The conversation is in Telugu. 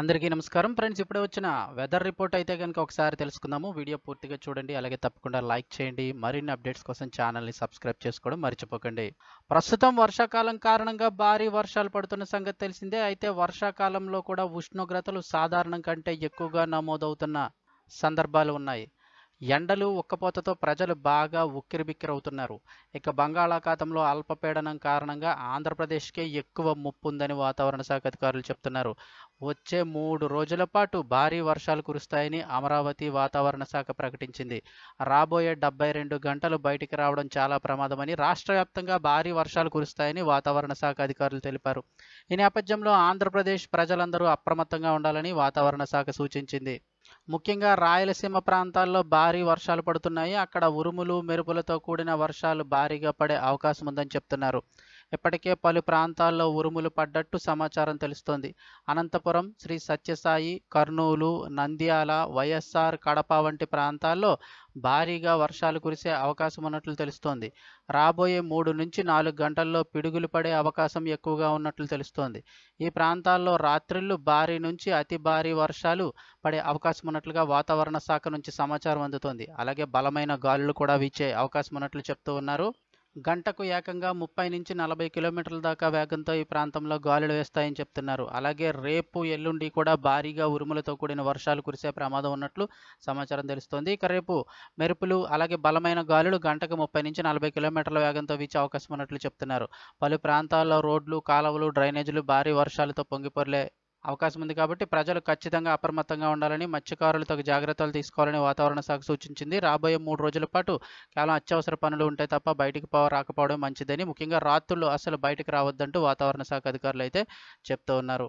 అందరికీ నమస్కారం. ఫ్రెండ్స్ ఇప్పుడే వచ్చిన వెదర్ రిపోర్ట్ అయితే కనుక ఒకసారి తెలుసుకుందాము. వీడియో పూర్తిగా చూడండి అలాగే తప్పకుండా లైక్ చేయండి. మరిన్ని అప్డేట్స్ కోసం ఛానల్ని సబ్స్క్రైబ్ చేసుకోవడం మర్చిపోకండి. ప్రస్తుతం వర్షాకాలం కారణంగా భారీ వర్షాలు పడుతున్న సంగతి తెలిసిందే. అయితే వర్షాకాలంలో కూడా ఉష్ణోగ్రతలు సాధారణం కంటే ఎక్కువగా నమోదవుతున్న సందర్భాలు ఉన్నాయి. ఎండలు ఉక్కపోతతో ప్రజలు బాగా ఉక్కిరిబిక్కిరవుతున్నారు. ఇక బంగాళాఖాతంలో అల్పపీడనం కారణంగా ఆంధ్రప్రదేశ్కే ఎక్కువ ముప్పు ఉందని వాతావరణ శాఖ అధికారులు చెప్తున్నారు. వచ్చే మూడు రోజుల పాటు భారీ వర్షాలు కురుస్తాయని అమరావతి వాతావరణ శాఖ ప్రకటించింది. రాబోయే డెబ్బై రెండు గంటలు బయటికి రావడం చాలా ప్రమాదమని రాష్ట్ర వ్యాప్తంగా భారీ వర్షాలు కురుస్తాయని వాతావరణ శాఖ అధికారులు తెలిపారు. ఈ నేపథ్యంలో ఆంధ్రప్రదేశ్ ప్రజలందరూ అప్రమత్తంగా ఉండాలని వాతావరణ శాఖ సూచించింది. ముఖ్యంగా రాయలసీమ ప్రాంతాల్లో భారీ వర్షాలు పడుతున్నాయి. అక్కడ ఉరుములు మెరుపులతో కూడిన వర్షాలు భారీగా పడే అవకాశం ఉందని చెప్తున్నారు. ఇప్పటికే పలు ప్రాంతాల్లో ఉరుములు పడ్డట్టు సమాచారం తెలుస్తోంది. అనంతపురం శ్రీ సత్యసాయి కర్నూలు నంద్యాల వైఎస్ఆర్ కడప వంటి ప్రాంతాల్లో భారీగా వర్షాలు కురిసే అవకాశం ఉన్నట్లు తెలుస్తోంది. రాబోయే మూడు నుంచి నాలుగు గంటల్లో పిడుగులు పడే అవకాశం ఎక్కువగా ఉన్నట్లు తెలుస్తోంది. ఈ ప్రాంతాల్లో రాత్రిళ్ళు భారీ నుంచి అతి భారీ వర్షాలు పడే అవకాశం ఉన్నట్లుగా వాతావరణ శాఖ నుంచి సమాచారం అందుతోంది. అలాగే బలమైన గాలులు కూడా వీచే అవకాశం ఉన్నట్లు చెప్తూ ఉన్నారు. గంటకు ఏకంగా ముప్పై నుంచి నలభై కిలోమీటర్ల దాకా వేగంతో ఈ ప్రాంతంలో గాలులు వేస్తాయని చెప్తున్నారు. అలాగే రేపు ఎల్లుండి కూడా భారీగా ఉరుములతో కూడిన వర్షాలు కురిసే ప్రమాదం ఉన్నట్లు సమాచారం తెలుస్తోంది. ఇక రేపు మెరుపులు అలాగే బలమైన గాలులు గంటకు ముప్పై నుంచి నలభై కిలోమీటర్ల వేగంతో వీచే అవకాశం ఉన్నట్లు చెప్తున్నారు. పలు ప్రాంతాల్లో రోడ్లు కాలువలు డ్రైనేజీలు భారీ వర్షాలతో పొంగిపొర్లే అవకాశం ఉంది కాబట్టి ప్రజలు ఖచ్చితంగా అప్రమత్తంగా ఉండాలని మత్స్యకారులు తగు జాగ్రత్తలు తీసుకోవాలని వాతావరణ శాఖ సూచించింది. రాబోయే మూడు రోజుల పాటు కేవలం అత్యవసర పనులు ఉంటే తప్ప బయటికి పో రాకపోవడం మంచిదని ముఖ్యంగా రాత్రులు అసలు బయటకు రావద్దంటూ వాతావరణ శాఖ అధికారులు అయితే చెప్తూ ఉన్నారు.